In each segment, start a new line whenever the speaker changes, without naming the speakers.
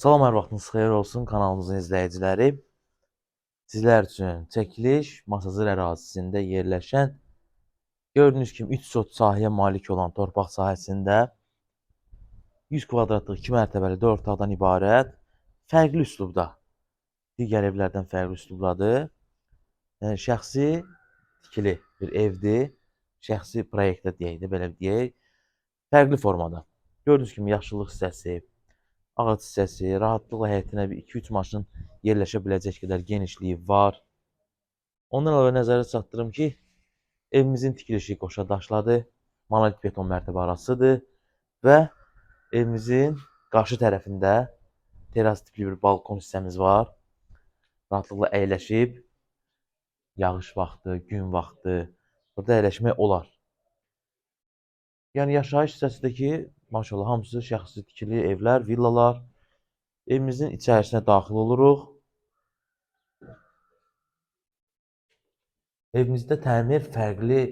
Salam, hər vaxtınız xeyir olsun kanalımızın izləyiciləri. Sizlər üçün çəkiliş Masazır ərazisində yerləşən gördüyünüz kimi 3 sot sahəyə malik olan torpaq sahəsində 100 kvadratlıq 2 mərtəbəli 4 otaqdan ibarət fərqli üslubda digər evlərdən fərqli üslubdadır. Yəni, şəxsi tikili bir evdir. Şəxsi proyektdə deyək də belə deyək. Fərqli formada. Gördüyünüz kimi yaşıllıq hissəsi, ağac hissəsi, rahatlıqla həyətinə bir 2-3 maşın yerləşə biləcək qədər genişliyi var. Ondan əlavə nəzərə çatdırım ki, evimizin tikilişi qoşa daşladı, monolit beton mərtəbə arasıdır və evimizin qarşı tərəfində teras tipli bir balkon hissəmiz var. Rahatlıqla əyləşib yağış vaxtı, gün vaxtı burada əyləşmək olar. Yəni yaşayış hissəsindəki maşallah hamısı şəxsi tikili evlər, villalar. Evimizin içərisinə daxil oluruq. Evimizdə təmir fərqli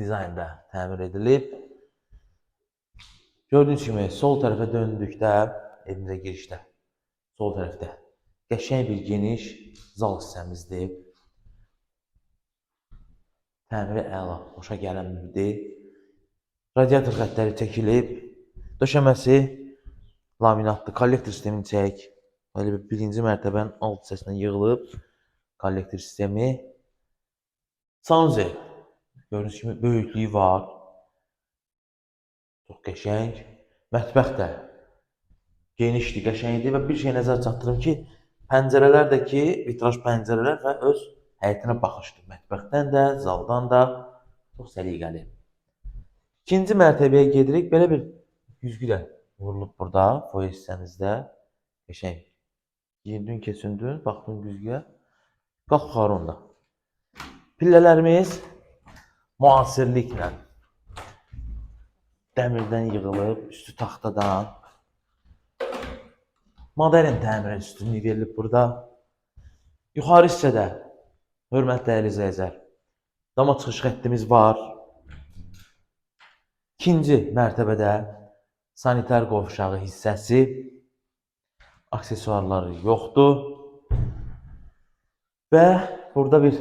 dizaynda təmir edilib. Gördüyünüz kimi sol tərəfə döndükdə evimizə girişdə sol tərəfdə qəşəng bir geniş zal hissəmizdir. Təmiri əla, xoşa gələn birdir. Radiator xəttləri çəkilib. Döşəməsi laminatlı. Kollektor sistemini çək. Belə bir birinci mərtəbənin alt hissəsinə yığılıb kollektor sistemi. Sanuzel. Gördüyünüz kimi böyüklüyü var. Çox qəşəng. Mətbəx də genişdir, qəşəngdir və bir şey nəzər çatdırım ki, pəncərələrdəki vitraj pəncərələr və öz həyətinə baxışdır. Mətbəxdən də, zaldan da çox səliqəli. İkinci mərtəbəyə gedirik. Belə bir güzgü də vurulub burada, foyer hissəmizdə. Qəşəng. Girdin, keçindin, baxdın güzgüyə. Qalx yuxarı onda. Pillələrimiz müasirliklə dəmirdən yığılıb, üstü taxtadan. Modern təmirə üstünlük verilib burada. Yuxarı hissədə hörmətli izləyicilər, dama çıxış xəttimiz var. İkinci mərtəbədə sanitar qovşağı hissəsi, aksesuarları yoxdur. Və burada bir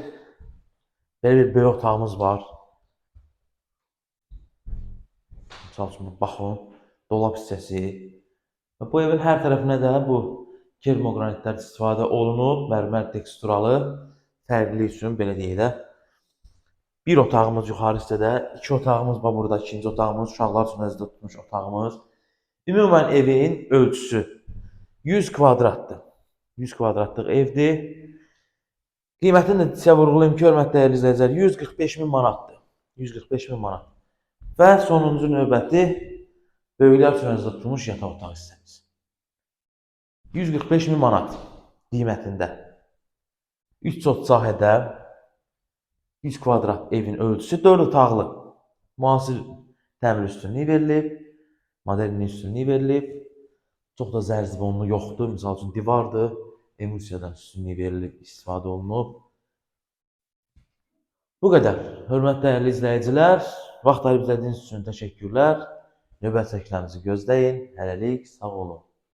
belə bir böyük otağımız var. Misal üçün baxın, dolab hissəsi. Və bu evin hər tərəfinə də bu kermoqranitlər istifadə olunub, mərmər teksturalı fərqli üçün belə deyək də. Bir otağımız yuxarı hissədə, iki otağımız var burada, ikinci otağımız, uşaqlar üçün nəzərdə tutmuş otağımız. Ümumən evin ölçüsü 100 kvadratdır. 100 kvadratlıq evdir. Qiymətini də sizə vurğulayım ki, hörmətli dəyərli izləyicilər, 145 min manatdır. 145 min manat. Və sonuncu növbəti böyüklər üçün nəzərdə tutulmuş yataq otağı hissəmiz. 145 min manat qiymətində. 3 sot sahədə 100 kvadrat evin ölçüsü 4 otaqlı. Müasir təmir üstünlüyü verilib, modernlik üstünlüyü verilib. Çox da zərzibonlu yoxdur. Misal üçün divardır, emulsiyadan üstünlüyü verilib, istifadə olunub. Bu qədər. Hörmətli dəyərli izləyicilər, vaxt izlədiyiniz üçün təşəkkürlər. Növbəti çəklərimizi gözləyin. Hələlik sağ olun.